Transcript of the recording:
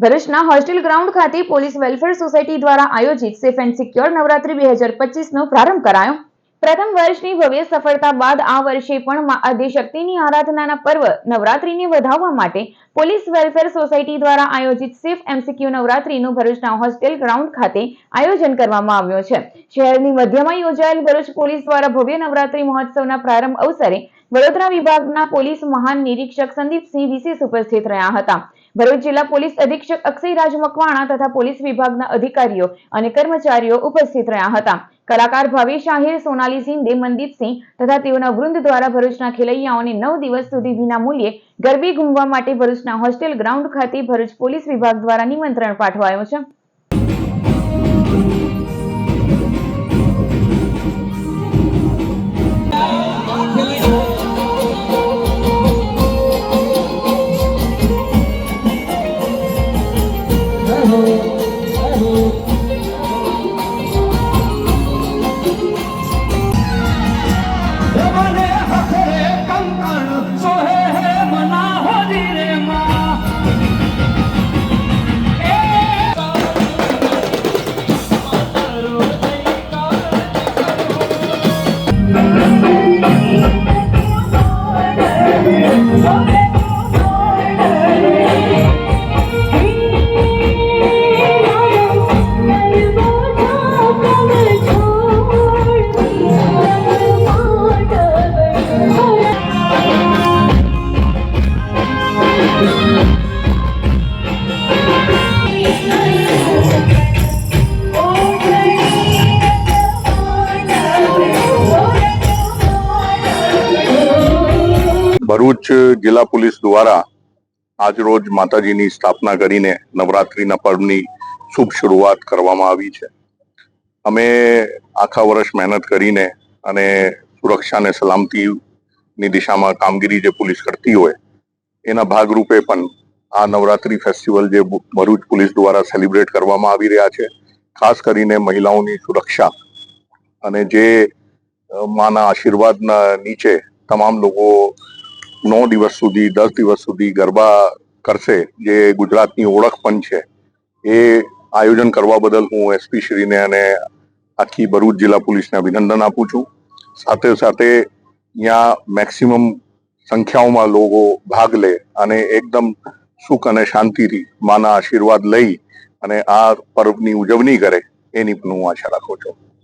ભરૂચના hostel ground ખાતે police welfare society દ્વારા આયોજિત સેફ એન્ડ સિક્યોર નવરાત્રી બે હજાર પચીસનો પ્રારંભ કરાયો. પ્રથમ વર્ષની ભવ્ય સફળતા બાદ આ વર્ષે પણ મા આદિશક્તિની આરાધનાના પર્વ નવરાત્રીને વધાવવા માટે પોલીસ વેલફેર સોસાયટી દ્વારા આયોજિત સેફ એમસીક્યુ નવરાત્રીનું ભરૂચના હોસ્ટેલ ગ્રાઉન્ડ ખાતે આયોજન કરવામાં આવ્યું છે. શહેરની મધ્યમાં યોજાયેલ ભરૂચ પોલીસ દ્વારા ભવ્ય નવરાત્રી મહોત્સવના પ્રારંભ અવસરે વડોદરા વિભાગના પોલીસ મહાન નિરીક્ષક સંદીપસિંહ વિશેષ ઉપસ્થિત રહ્યા હતા. ભરૂચ જિલ્લા પોલીસ અધિક્ષક અક્ષયરાજ મકવાણા તથા પોલીસ વિભાગના અધિકારીઓ અને કર્મચારીઓ ઉપસ્થિત રહ્યા હતા. કલાકાર ભાવેશ આહિર સોનાલી સિંધે મનદીપસિંહ તથા તેઓના વૃંદ દ્વારા ભરૂચના ખેલૈયાઓને નવ દિવસ સુધી વિના મૂલ્યે ગરબી ઘૂમવા માટે ભરૂચના હોસ્ટેલ ગ્રાઉન્ડ ખાતે ભરૂચ પોલીસ વિભાગ દ્વારા નિમંત્રણ પાઠવાયો છે. મને ભરૂચ જિલ્લા પોલીસ દ્વારા આજરોજ માતાજીની સ્થાપના કરીને નવરાત્રિના પર્વની શુભ શરૂઆત કરવામાં આવી છે. અમે આખા વર્ષ મહેનત કરીને અને સુરક્ષા અને સલામતીની દિશામાં કામગીરી જે પોલીસ કરતી હોય, એના ભાગરૂપે પણ આ નવરાત્રી ફેસ્ટિવલ જે ભરૂચ પોલીસ દ્વારા સેલિબ્રેટ કરવામાં આવી રહ્યા છે. ખાસ કરીને મહિલાઓની સુરક્ષા અને જે માના આશીર્વાદના નીચે તમામ લોકો નવ દિવસ સુધી, દસ દિવસ સુધી ગરબા કરશે, જે ગુજરાતની ઓળખ પણ છે. એ આયોજન કરવા બદલ હું એસપી શ્રીને અને આખી ભરૂચ જિલ્લા પોલીસને અભિનંદન આપું છું. સાથે સાથે અહીંયા મેક્સિમમ સંખ્યાઓમાં લોકો ભાગ લે અને એકદમ સુખ અને શાંતિથી માના આશીર્વાદ લઈ અને આ પર્વની ઉજવણી કરે એની પણ હું આશા રાખું છું.